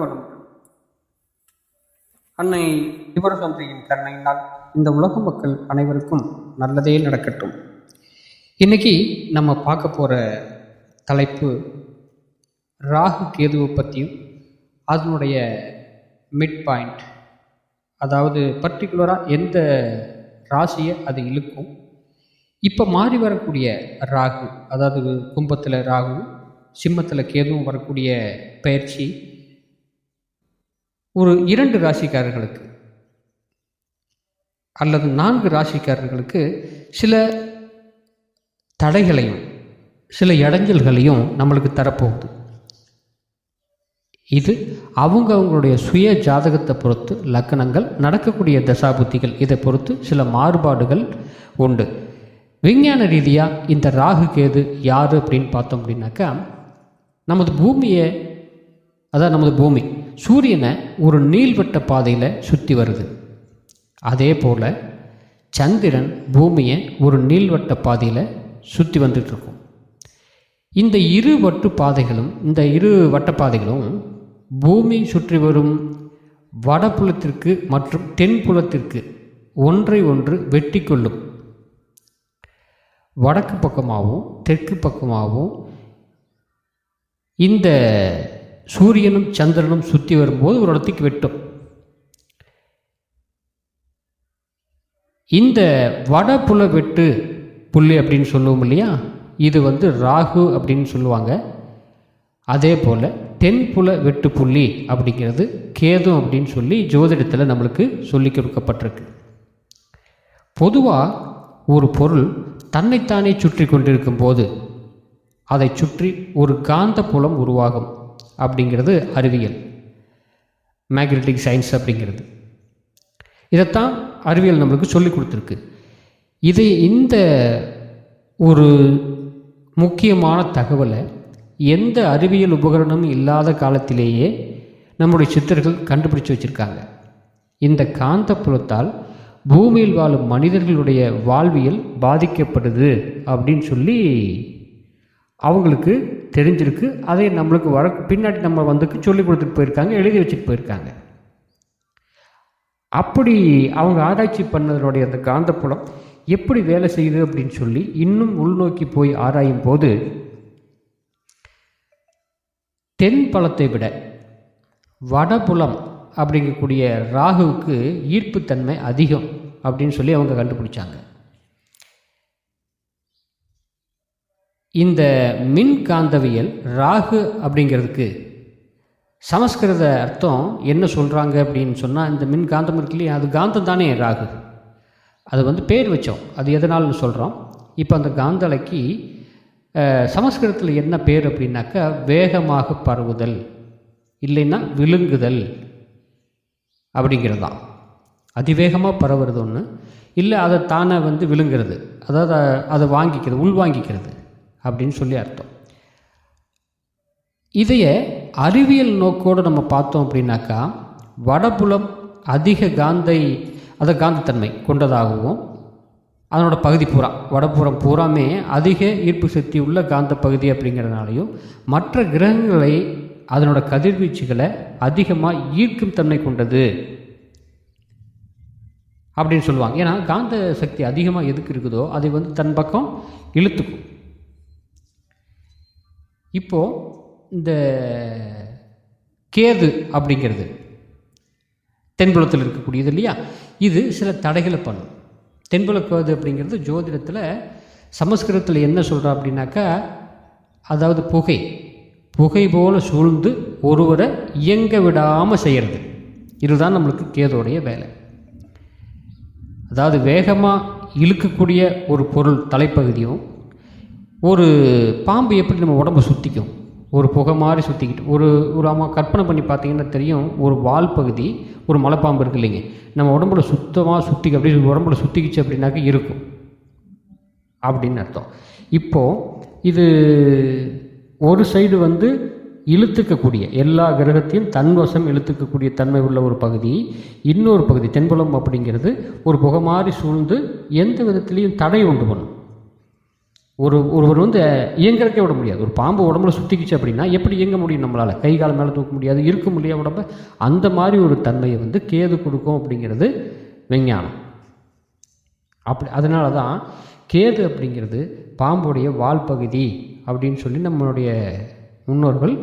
வாழ்க அன்னை சிவரசந்திரியின் கருணையினால் இந்த உலக மக்கள் அனைவருக்கும் நல்லதே நடக்கட்டும். இன்னைக்கு நம்ம பார்க்க போகிற தலைப்பு ராகு கேதுவை பற்றியும் அதனுடைய மிட் பாயிண்ட் அதாவது பர்டிகுலராக எந்த ராசியை அது இழுக்கும். இப்போ மாறி வரக்கூடிய ராகு அதாவது கும்பத்தில் ராகு சிம்மத்தில் கேதுவும் வரக்கூடிய பயிற்சி ஒரு இரண்டு ராசிக்காரர்களுக்கு அல்லது நான்கு ராசிக்காரர்களுக்கு சில தடைகளையும் சில இடைஞ்சல்களையும் நம்மளுக்கு தரப்போகுது. இது அவங்க அவங்களுடைய சுய ஜாதகத்தை பொறுத்து லக்கணங்கள் நடக்கக்கூடிய தசாபுத்திகள் இதை பொறுத்து சில மாறுபாடுகள் உண்டு. விஞ்ஞான ரீதியாக இந்த ராகு கேது யார் அப்படின்னு பார்த்தோம் அப்படின்னாக்கா நமது பூமியை அதான் நமது பூமி. சூரியனை ஒரு நீள்வட்ட பாதையில் சுற்றி வருது. அதே போல் சந்திரன் பூமியை ஒரு நீள்வட்ட பாதையில் சுற்றி வந்துட்டுருக்கும். இந்த இரு வட்டு பாதைகளும் இந்த இரு வட்டப்பாதைகளும் பூமி சுற்றி வரும் வடபுலத்திற்கு மற்றும் தென்புலத்திற்கு ஒன்றை ஒன்று வெட்டி கொள்ளும் வடக்கு பக்கமாகவும் தெற்கு பக்கமாகவும் இந்த சூரியனும் சந்திரனும் சுற்றி வரும்போது ஒரு இடத்துக்கு வெட்டும். இந்த வடபுல வெட்டு புள்ளி அப்படின்னு சொல்லுவோம் இல்லையா? இது வந்து ராகு அப்படின்னு சொல்லுவாங்க. அதே போல் தென்புல வெட்டு புள்ளி அப்படிங்கிறது கேது அப்படின்னு சொல்லி ஜோதிடத்தில் நம்மளுக்கு சொல்லி கொடுக்கப்பட்டிருக்கு. பொதுவாக ஒரு பொருள் தன்னைத்தானே சுற்றி கொண்டிருக்கும் போது அதை சுற்றி ஒரு காந்த புலம் உருவாகும். அப்படிங்கிறது அறிவியல். மேக்னெட்டிக் சயின்ஸ் அப்படிங்கிறது. இதைத்தான் அறிவியல் நம்மளுக்கு சொல்லி கொடுத்துருக்கு. இது இந்த ஒரு முக்கியமான தகவலை எந்த அறிவியல் உபகரணமும் இல்லாத காலத்திலேயே நம்முடைய சித்தர்கள் கண்டுபிடிச்சு வச்சுருக்காங்க. இந்த காந்த புலத்தால் பூமியில் வாழும் மனிதர்களுடைய வாழ்வியல் பாதிக்கப்படுது அப்படின்னு சொல்லி அவங்களுக்கு தெரிஞ்சிருக்கு. அதை நம்மளுக்கு வர பின்னாடி நம்ம வந்துக்கு சொல்லி கொடுத்துட்டு போயிருக்காங்க எழுதி வச்சுட்டு போயிருக்காங்க. அப்படி அவங்க ஆராய்ச்சி பண்ணதனுடைய அந்த காந்தப்புலம் எப்படி வேலை செய்யுது அப்படின்னு சொல்லி இன்னும் உள்நோக்கி போய் ஆராயும் போது தென் பலத்தை விட வடபுலம் அப்படிங்கக்கூடிய ராகுவுக்கு ஈர்ப்புத்தன்மை அதிகம் அப்படின்னு சொல்லி அவங்க கண்டுபிடிச்சாங்க. இந்த மின் காந்தவியல் ராகு அப்படிங்கிறதுக்கு சமஸ்கிருத அர்த்தம் என்ன சொல்கிறாங்க அப்படின்னு சொன்னால் இந்த மின் காந்தம் இருக்கு இல்லையா? அது காந்தம் தானே ராகு. அது வந்து பேர் வச்சோம். அது எதனால்னு சொல்கிறோம் இப்போ அந்த காந்தலைக்கு சமஸ்கிருதத்தில் என்ன பேர் அப்படின்னாக்கா வேகமாக பரவுதல் இல்லைன்னா விழுங்குதல் அப்படிங்கிறது தான் அதிவேகமாக பரவுறது ஒன்று இல்லை அதை தானே வந்து விழுங்கிறது. அதாவது அதை வாங்கிக்கிறது உள்வாங்கிக்கிறது. அப்படின்னு சொல்லி அர்த்தம். இதையே அறிவியல் நோக்கோடு நம்ம பார்த்தோம் அப்படின்னாக்கா வடபுலம் அதிக காந்தை அதை காந்தத்தன்மை கொண்டதாகவும் அதனோட பகுதி பூரா வடபுறம் பூராமே அதிக ஈர்ப்பு சக்தி உள்ள காந்த பகுதி அப்படிங்கிறதுனாலையும் மற்ற கிரகங்களை அதனோட கதிர்வீச்சுகளை அதிகமாக ஈர்க்கும் தன்மை கொண்டது அப்படின்னு சொல்லுவாங்க. ஏன்னா காந்த சக்தி அதிகமாக எதுக்கு இருக்குதோ அதை வந்து தன் பக்கம் இழுத்துக்கும். இப்போது இந்த கேது அப்படிங்கிறது தென்புலத்தில் இருக்கக்கூடியது இல்லையா? இது சில தடைகளை பண்ணும். தென்புல கேது அப்படிங்கிறது ஜோதிடத்தில் சமஸ்கிருதத்தில் என்ன சொல்கிறா அப்படின்னாக்கா அதாவது புகை. புகை போல சூழ்ந்து ஒருவரை இயங்க விடாமல் செய்கிறது இதுதான் நம்மளுக்கு கேதோடைய வேலை. அதாவது வேகமாக இழுக்கக்கூடிய ஒரு பொருள் தலைப்பகுதியும் ஒரு பாம்பு எப்படி நம்ம உடம்பை சுற்றிக்கும் ஒரு புகை மாதிரி சுற்றிக்கிட்டு ஒரு ஒரு அம்மா கற்பனை பண்ணி பார்த்தீங்கன்னா தெரியும் ஒரு வால் பகுதி ஒரு மலைப்பாம்பு இருக்கு இல்லைங்க. நம்ம உடம்புல சுத்தமாக சுற்றி அப்படி உடம்புல சுற்றிக்கிச்சு அப்படின்னாக்க இருக்கும். அப்படின்னு அர்த்தம். இப்போது இது ஒரு சைடு வந்து இழுத்துக்கக்கூடிய எல்லா கிரகத்தையும் தன்வசம் இழுத்துக்கக்கூடிய தன்மை உள்ள ஒரு பகுதி இன்னொரு பகுதி தென்புலம் அப்படிங்கிறது ஒரு புகை மாதிரி சூழ்ந்து எந்த விதத்துலேயும் தடை உண்டு பண்ணும். ஒரு ஒருவர் வந்து இயங்குறக்கே விட முடியாது. ஒரு பாம்பு உடம்புல சுற்றிக்கிச்சு அப்படின்னா எப்படி இயங்க முடியும் நம்மளால்? கை கால் மேலே தூக்க முடியாது இருக்க முடியாது உடம்ப? அந்த மாதிரி ஒரு தன்மையை வந்து கேது கொடுக்கும் அப்படிங்கிறது விஞ்ஞானம். அப்படி அதனால தான் கேது அப்படிங்கிறது பாம்புடைய வால் பகுதி அப்படின்னு சொல்லி நம்மளுடைய முன்னோர்கள்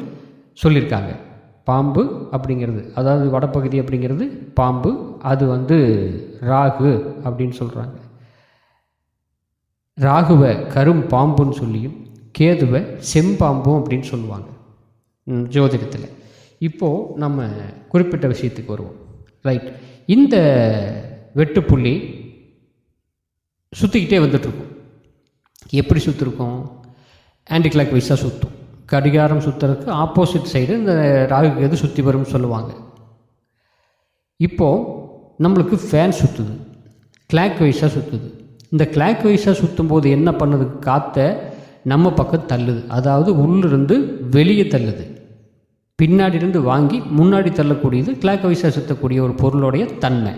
சொல்லியிருக்காங்க. பாம்பு அப்படிங்கிறது அதாவது வடப்பகுதி அப்படிங்கிறது பாம்பு அது வந்து ராகு அப்படின்னு சொல்கிறாங்க ராகுவை கரும் பாம்புன்னு சொல்லியும் கேதுவை செம்பாம்பும் அப்படின்னு சொல்லுவாங்க. ஜோதிடத்தில். இப்போது நம்ம குறிப்பிட்ட விஷயத்துக்கு வருவோம். ரைட் இந்த வெட்டுப்புள்ளி சுற்றிக்கிட்டே வந்துட்ருக்கும் எப்படி சுற்றிருக்கும் ஆன்டி கிளாக் வைஸாக சுற்றும் கடிகாரம் சுற்றுறதுக்கு ஆப்போசிட் சைடு இந்த ராகு கேது சுற்றி வரும்னு சொல்லுவாங்க. இப்போது நம்மளுக்கு ஃபேன் சுற்றுது கிளாக் வைஸாக சுற்றுது இந்த கிளாக் வைஸாக சுற்றும் போது என்ன பண்ணுது? காற்றை நம்ம பக்கம் தள்ளுது. அதாவது உள்ளிருந்து வெளியே தள்ளுது. பின்னாடி இருந்து வாங்கி முன்னாடி தள்ளக்கூடியது கிளாக் வைஸாக சுற்றக்கூடிய ஒரு பொருளுடைய தன்மை.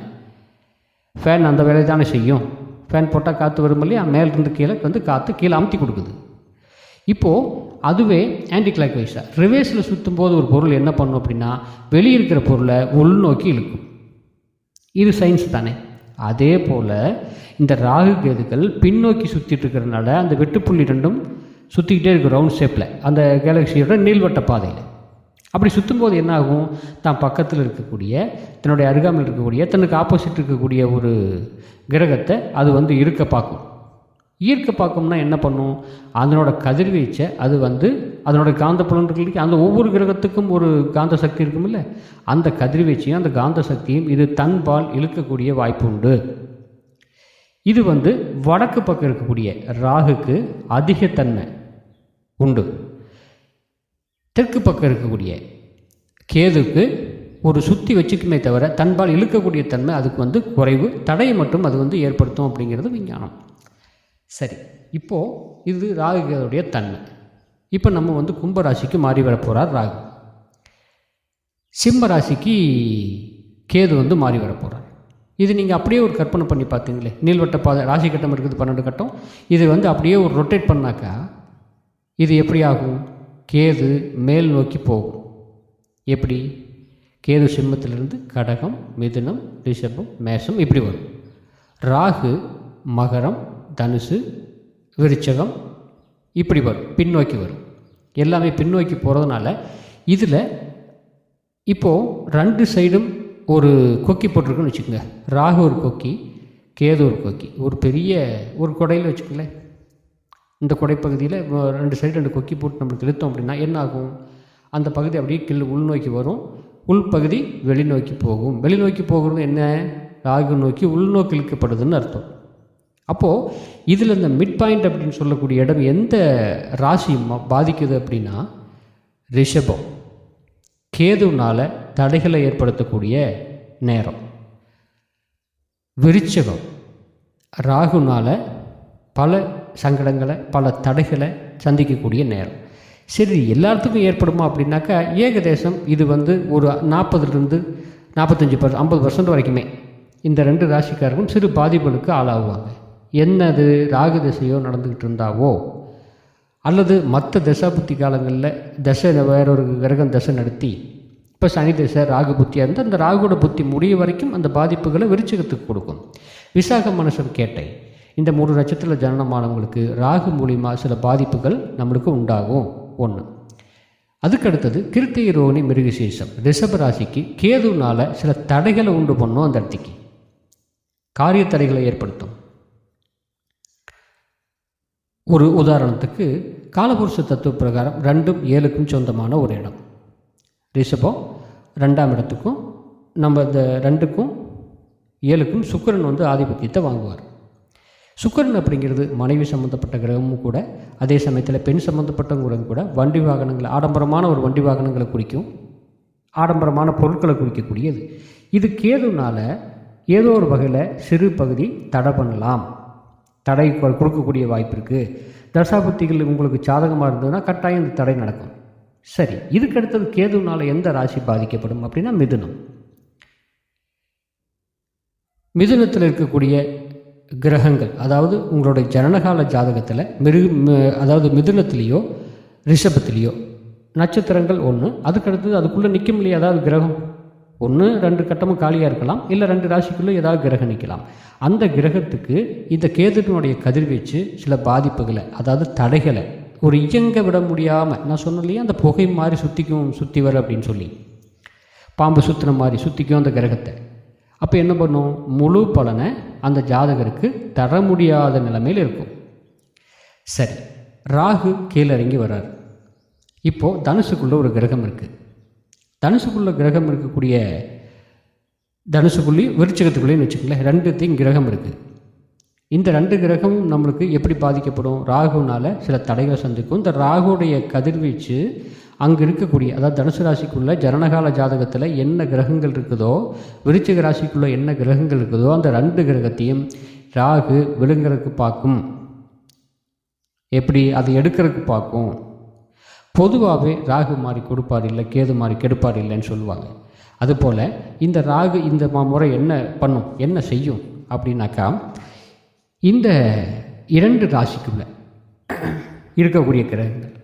ஃபேன் அந்த வேலையை தானே செய்யும். ஃபேன் போட்டால் காற்று வரும் இல்லையா? மேலிருந்து கீழே வந்து காற்று கீழே அமுத்தி கொடுக்குது. இப்போது அதுவே ஆன்டி கிளாக் வைஸாக ரிவேஸில் சுற்றும் போது ஒரு பொருள் என்ன பண்ணும் அப்படின்னா வெளியே இருக்கிற பொருளை உள்நோக்கி இழுக்கும். இது சயின்ஸ் தானே. அதே போல் இந்த ராகு கேதுக்கள் பின்னோக்கி சுற்றிட்டு இருக்கிறனால அந்த வெட்டுப்புள்ளி ரெண்டும் சுற்றிக்கிட்டே இருக்கும் ரவுண்ட் ஷேப்பில் அந்த கேலக்சியோட நீள்வட்ட பாதையில். அப்படி சுற்றும்போது என்ன ஆகும் தான் பக்கத்தில் இருக்கக்கூடிய தன்னுடைய அருகாமையில் இருக்கக்கூடிய தனக்கு ஆப்போசிட் இருக்கக்கூடிய ஒரு கிரகத்தை அது வந்து இருக்க பார்க்கும். ஈர்க்க பார்க்கும்னா என்ன பண்ணும்? அதனோட கதிர்வீச்சை அது வந்து அதனோட காந்தப்புலன் இருக்கு. அந்த ஒவ்வொரு கிரகத்துக்கும் ஒரு காந்த சக்தி இருக்குமில்ல அந்த கதிர்வீச்சையும் அந்த காந்த சக்தியும் இது தன்பால் இழுக்கக்கூடிய வாய்ப்பு உண்டு. இது வந்து வடக்கு பக்கம் இருக்கக்கூடிய ராகுக்கு அதிகத்தன்மை உண்டு. தெற்கு பக்கம் இருக்கக்கூடிய கேதுக்கு ஒரு சுற்றி வச்சுக்குமே தவிர தன்பால் இழுக்கக்கூடிய தன்மை அதுக்கு வந்து குறைவு தடையை மட்டும் அது வந்து ஏற்படுத்தும் அப்படிங்கிறது விஞ்ஞானம். சரி இப்போது இது ராகுகளுடைய தன்மை. இப்போ நம்ம வந்து கும்பராசிக்கு மாறி வர போகிறார் ராகு. சிம்ம ராசிக்கு கேது வந்து மாறி வர போகிறார் இது நீங்கள் அப்படியே ஒரு கற்பனை பண்ணி பார்த்தீங்களே நீள்வட்ட பாதை ராசி கட்டம் இருக்குது பன்னெண்டு கட்டம். இது வந்து அப்படியே ஒரு ரொட்டேட் பண்ணாக்கா இது எப்படி ஆகும் கேது மேல் நோக்கி போகும். எப்படி? கேது சிம்மத்திலிருந்து கடகம் மிதுனம் ரிஷபம் மேஷம் இப்படி வரும். ராகு மகரம் தனுசு விருச்சகம் இப்படி வரும். பின்னோக்கி வரும். எல்லாமே பின்னோக்கி போகிறதுனால இதில் இப்போது ரெண்டு சைடும் ஒரு கொக்கி போட்டிருக்குன்னு வச்சுக்கோங்க. ராகு ஒரு கொக்கி கேது ஒரு கொக்கி. ஒரு பெரிய ஒரு குடையில் வச்சுக்கோங்களேன். இந்த குடைப்பகுதியில் ரெண்டு சைடு ரெண்டு கொக்கி போட்டு நம்மளுக்கு இழுத்தோம் அப்படின்னா என்ன ஆகும்? அந்த பகுதி அப்படியே கீழே உள்நோக்கி வரும். உள்பகுதி வெளிநோக்கி போகும். வெளிநோக்கி போகிறது என்ன? ராகு நோக்கி உள்நோக்கி இழுக்கப்படுதுன்னு அர்த்தம். அப்போது இதில் இந்த மிட் பாயிண்ட் அப்படின்னு சொல்லக்கூடிய இடம் எந்த ராசி பாதிக்குது அப்படின்னா ரிஷபம். கேதுனால் தடைகளை ஏற்படுத்தக்கூடிய நேரம். விருச்சகம். ராகுனால் பல சங்கடங்களை பல தடைகளை சந்திக்கக்கூடிய நேரம். சரி எல்லாத்துக்கும் ஏற்படுமா அப்படின்னாக்கா ஏகதேசம் இது வந்து ஒரு நாற்பதுலேருந்து நாற்பத்தஞ்சு பர் ஐம்பது பர்சன்ட் வரைக்குமே. இந்த ரெண்டு ராசிக்காரர்களும் சிறு பாதிப்புகளுக்கு ஆளாகுவாங்க. என்னது ராகு திசையோ நடந்துக்கிட்டு இருந்தாவோ? அல்லது மற்ற தசாபுத்தி காலங்களில் தசை வேறொரு கிரகம் தசை நடத்தி இப்போ சனி தசை ராகு புத்தியாக இருந்தால் அந்த ராகுவோட புத்தி முடிய வரைக்கும் அந்த பாதிப்புகளை விருச்சிகத்துக்கு கொடுக்கும். விசாக மனுஷன் கேட்டை. இந்த மூணு நட்சத்திர ஜனனமானவங்களுக்கு ராகு மூலிமா சில பாதிப்புகள் நம்மளுக்கு உண்டாகும். ஒன்று அதுக்கடுத்தது கிருத்திகை ரோனி மிருகசீசம் ரிஷப ராசிக்கு கேதுனால சில தடைகளை உண்டு பண்ணும் அந்த இடத்துக்கு. காரிய தடைகளை ஏற்படுத்தும். ஒரு உதாரணத்துக்கு காலபுருஷ தத்துவ பிரகாரம் ரெண்டும் ஏழுக்கும் சொந்தமான ஒரு இடம். ரிஷபம் ரெண்டாம் இடத்துக்கும் நம்ம இந்த ரெண்டுக்கும் ஏழுக்கும் சுக்கரன் வந்து ஆதிபத்தியத்தை வாங்குவார். சுக்கரன் அப்படிங்கிறது மனைவி சம்மந்தப்பட்ட கிரகமும் கூட அதே சமயத்தில் பெண் சம்மந்தப்பட்ட கூட வண்டி வாகனங்களை ஆடம்பரமான ஒரு வண்டி வாகனங்களை குறிக்கும் ஆடம்பரமான பொருட்களை குறிக்கக்கூடியது. இது கேதுனால ஏதோ ஒரு வகையில் சிறு பகுதி தடை பண்ணலாம். தடை கொ- கொடுக்கக்கூடிய வாய்ப்பு இருக்குது தசாபுத்திகள் உங்களுக்கு சாதகமாக இருந்ததுன்னா கட்டாயம் இந்த தடை நடக்கும். சரி இதுக்கு அடுத்தது கேதுனால எந்த ராசி பாதிக்கப்படும் அப்படின்னா மிதுனம். மிதுனத்தில் இருக்கக்கூடிய கிரகங்கள் அதாவது உங்களுடைய ஜனனகால ஜாதகத்தில் மிருக ம- அதாவது மிதுனத்திலேயோ ரிஷபத்திலேயோ நட்சத்திரங்கள் ஒன்று அதுக்கடுத்தது அதுக்குள்ளே நிற்கும் இல்லையா அதாவது கிரகம் ஒன்று ரெண்டு கட்டமும் காலியாக இருக்கலாம் இல்லை ரெண்டு ராசிக்குள்ளே ஏதாவது கிரகம் நிற்கலாம் அந்த கிரகத்துக்கு இந்த கேதுனுடைய கதிர்வீச்சு சில பாதிப்புகளை அதாவது தடைகளை ஒரு இயங்க விட முடியாமல் நான் சொன்ன இல்லையா அந்த புகை மாதிரி சுற்றிக்கும் சுற்றி வர அப்படின்னு சொல்லி. பாம்பு சுற்றுன மாதிரி சுற்றிக்கும் அந்த கிரகத்தை. அப்போ என்ன பண்ணும்? முழு பலனை அந்த ஜாதகருக்கு தர முடியாத நிலைமையில் இருக்கும். சரி ராகு கீழே இறங்கி வர்றார். இப்போது தனுசுக்குள்ளே ஒரு கிரகம் இருக்குது தனுசுக்குள்ள கிரகம் இருக்கக்கூடிய தனுசுக்குள்ளேயும் விருச்சகத்துக்குள்ளேயும் வச்சுக்கோங்களேன் ரெண்டுத்தையும் கிரகம் இருக்குது இந்த ரெண்டு கிரகமும் நம்மளுக்கு எப்படி பாதிக்கப்படும்? ராகுனால் சில தடைகளை சந்திக்கும். இந்த ராகுடைய கதிர்வீச்சு அங்கே இருக்கக்கூடிய அதாவது தனுசு ராசிக்குள்ள ஜனனகால ஜாதகத்தில் என்ன கிரகங்கள் இருக்குதோ விருச்சிக ராசிக்குள்ளே என்ன கிரகங்கள் இருக்குதோ அந்த ரெண்டு கிரகத்தையும் ராகு விழுங்குறதுக்கு பார்க்கும். எப்படி? அதை எடுக்கிறதுக்கு பார்க்கும். பொதுவாகவே ராகு மாதிரி கொடுப்பார் இல்லை கேது மாதிரி கெடுப்பார் இல்லைன்னு சொல்லுவாங்க. அதுபோல் இந்த ராகு இந்த முறை என்ன பண்ணும் என்ன செய்யும் அப்படின்னாக்கா இந்த இரண்டு ராசிக்குள்ள இருக்கக்கூடிய கிரகங்கள்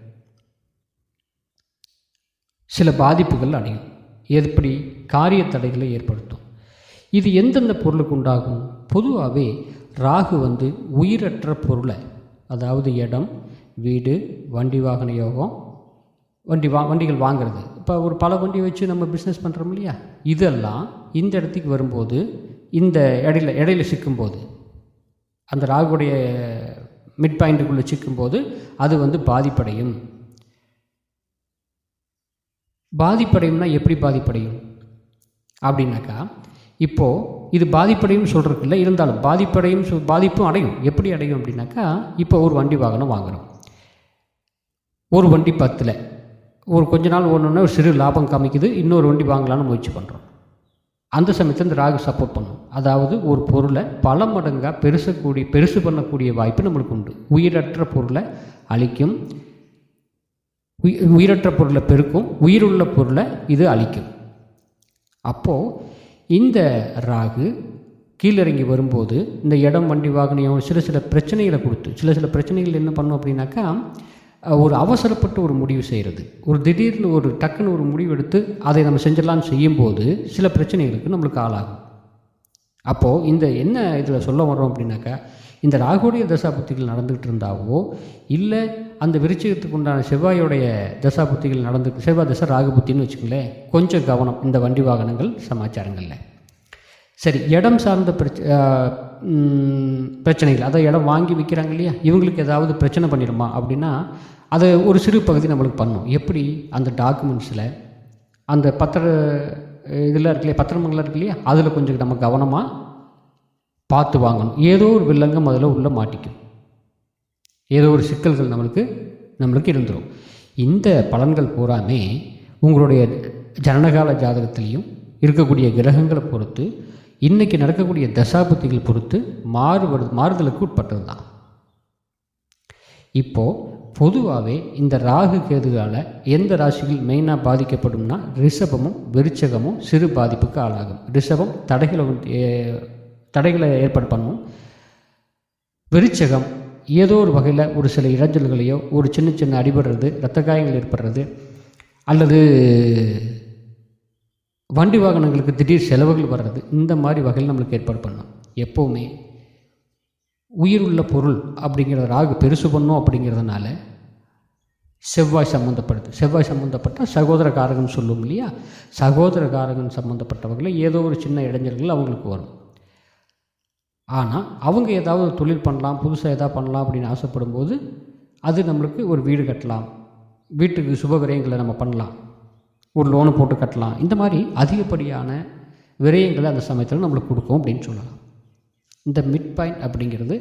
சில பாதிப்புகள் அடையும். எப்படி? காரிய தடைகளை ஏற்படுத்தும். இது எந்தெந்த பொருளுக்கு உண்டாகும்? பொதுவாகவே ராகு வந்து உயிரற்ற பொருளை அதாவது இடம் வீடு வண்டி வாகன யோகம் வண்டி வா வண்டிகள் வாங்குறது. இப்போ ஒரு பல வண்டி வச்சு நம்ம பிஸ்னஸ் பண்ணுறோம் இல்லையா? இதெல்லாம் இந்த இடத்துக்கு வரும்போது இந்த இடையில இடையில சிக்கும்போது அந்த ராகுடைய மிட் பாயிண்ட்டுக்குள்ளே சிக்கும்போது அது வந்து பாதிப்படையும். பாதிப்படையும்னா எப்படி பாதிப்படையும்? அப்படின்னாக்கா இப்போது இது பாதிப்படையும் சொல்கிறதுக்கு இருந்தாலும் பாதிப்படையும் சொல் பாதிப்பும் அடையும். எப்படி அடையும் அப்படின்னாக்கா இப்போ ஒரு வண்டி வாகனம் வாங்குறோம். ஒரு வண்டி பத்தில். ஒரு கொஞ்ச நாள் ஒன்று ஒரு சிறு லாபம் காமிக்குது இன்னொரு வண்டி வாங்கலாம்னு முயற்சி பண்ணுறோம் அந்த சமயத்தில் இந்த ராகு சப்போர்ட் பண்ணும். அதாவது ஒரு பொருளை பல மடங்காக பெருசக்கூடிய பெருசு பண்ணக்கூடிய வாய்ப்பு நம்மளுக்கு உண்டு. உயிரற்ற பொருளை அழிக்கும். உயிர் உயிரற்ற பொருளை பெருக்கும். உயிருள்ள பொருளை இது அழிக்கும். அப்போது இந்த ராகு கீழிறங்கி வரும்போது இந்த இடம் வண்டி வாகனம் சில சில பிரச்சனைகளை கொடுத்து சில சில பிரச்சனைகள் என்ன பண்ணும் அப்படின்னாக்கா ஒரு அவசரப்பட்டு ஒரு முடிவு செய்கிறது ஒரு திடீர்னு ஒரு டக்குன்னு ஒரு முடிவு எடுத்து அதை நம்ம செஞ்சிடலாம்னு செய்யும்போது சில பிரச்சனைகளுக்கு நம்மளுக்கு ஆளாகும். அப்போது இந்த என்ன இதில் சொல்ல வர்றோம் அப்படின்னாக்கா இந்த ராகுடைய தசாபுத்திகள் நடந்துகிட்டு இருந்தாவோ இல்லை அந்த விருச்சிகத்துக்கு உண்டான செவ்வாயோடைய தசாபுத்திகள் நடந்து செவ்வாய் தசை ராகுபுத்தின்னு வச்சுக்கோங்களேன் கொஞ்சம் கவனம் இந்த வண்டி வாகனங்கள் சமாச்சாரங்களில். சரி இடம் சார்ந்த பிரச்ச பிரச்சனைகள் அதாவது இடம் வாங்கி விற்கிறாங்க இல்லையா? இவங்களுக்கு ஏதாவது பிரச்சனை பண்ணிடுமா அப்படின்னா அதை ஒரு சிறு பகுதி நம்மளுக்கு பண்ணும். எப்படி? அந்த டாக்குமெண்ட்ஸில் அந்த பத்திர இதெல்லாம் இருக்கு இல்லையா? பத்திரமங்களாம் இருக்கு இல்லையா? அதில் கொஞ்சம் நம்ம கவனமாக பார்த்து வாங்கணும். ஏதோ ஒரு வில்லங்கம் அதில் உள்ள மாட்டிக்கும். ஏதோ ஒரு சிக்கல்கள் நம்மளுக்கு நம்மளுக்கு இருந்துடும் இந்த பலன்கள் பூராமே உங்களுடைய ஜனனகால ஜாதகத்திலையும் இருக்கக்கூடிய கிரகங்களை பொறுத்து இன்றைக்கி நடக்கக்கூடிய தசாபுத்திகள் பொறுத்து மாறுபடு மாறுதலுக்கு உட்பட்டது தான் இப்போது பொதுவாகவே இந்த ராகு கேதுகால எந்த ராசிகள் மெயினாக பாதிக்கப்படும்னா ரிஷபமும் விருச்சகமும் சிறு பாதிப்புக்கு ஆளாகும். ரிஷபம் தடைகளை ஏ- தடைகளை ஏற்பாடு பண்ணும். விருச்சகம் ஏதோ ஒரு வகையில் ஒரு சில இடைஞ்சல்களையோ ஒரு சின்ன சின்ன அடிபடுறது இரத்த காயங்கள் ஏற்படுறது அல்லது வண்டி வாகனங்களுக்கு திடீர் செலவுகள் வர்றது இந்த மாதிரி வகையில் நம்மளுக்கு ஏற்பாடு பண்ணும் எப்போவுமே உயிருள்ள பொருள் அப்படிங்கிற ராகு பெருசு பண்ணும் அப்படிங்கிறதுனால செவ்வாய் சம்மந்தப்படுது செவ்வாய் சம்மந்தப்பட்ட சகோதர காரகம்னு சொல்லும் இல்லையா? சகோதர காரகம் சம்மந்தப்பட்டவர்களில் ஏதோ ஒரு சின்ன இடைஞ்சல்கள் அவங்களுக்கு வரும். ஆனால் அவங்க ஏதாவது தொழில் பண்ணலாம் புதுசாக எதாவது பண்ணலாம் அப்படின்னு ஆசைப்படும் போது அது நம்மளுக்கு ஒரு வீடு கட்டலாம். வீட்டுக்கு சுபகரியங்களை நம்ம பண்ணலாம். ஒரு லோனு போட்டு கட்டலாம். இந்த மாதிரி அதிகப்படியான விரயங்களை அந்த சமயத்தில் நம்மளுக்கு கொடுக்கும் அப்படின்னு சொல்லலாம். இந்த மிட் பாயிண்ட் அப்படிங்கிறது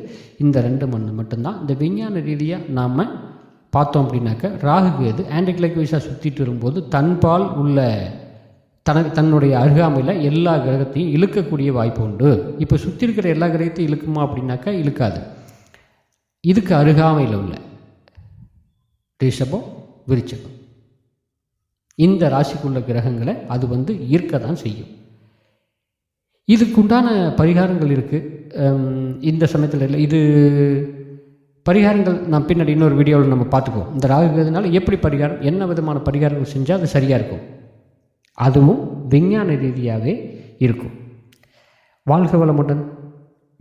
இந்த ரெண்டு மண் மட்டும்தான். இந்த விஞ்ஞான ரீதியாக நாம் பார்த்தோம் அப்படின்னாக்க ராகு கேது ஆன்டி வைஸாக சுற்றிட்டு வரும்போது தன்பால் உள்ள தன தன்னுடைய அருகாமையில் எல்லா கிரகத்தையும் இழுக்கக்கூடிய வாய்ப்பு உண்டு. இப்போ சுற்றி இருக்கிற எல்லா கிரகத்தையும் இழுக்குமா அப்படின்னாக்கா இழுக்காது. இதுக்கு அருகாமையில் உள்ள ரிஷபம் விருச்சகம். இந்த ராசிக்குள்ள கிரகங்களை அது வந்து ஈர்க்க தான் செய்யும். இதுக்குண்டான பரிகாரங்கள் இருக்குது இந்த சமயத்தில் இல்லை இது பரிகாரங்கள் நான் பின்னாடி இன்னொரு வீடியோவில் நம்ம பார்த்துக்குவோம். இந்த ராகுகிறதுனால எப்படி பரிகாரம் என்ன விதமான பரிகாரங்கள் செஞ்சால் அது சரியாக இருக்கும்? அதுவும் விஞ்ஞான ரீதியாகவே இருக்கும். வாழ்க வளமுடன்.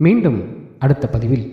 மீண்டும் அடுத்த பதிவில்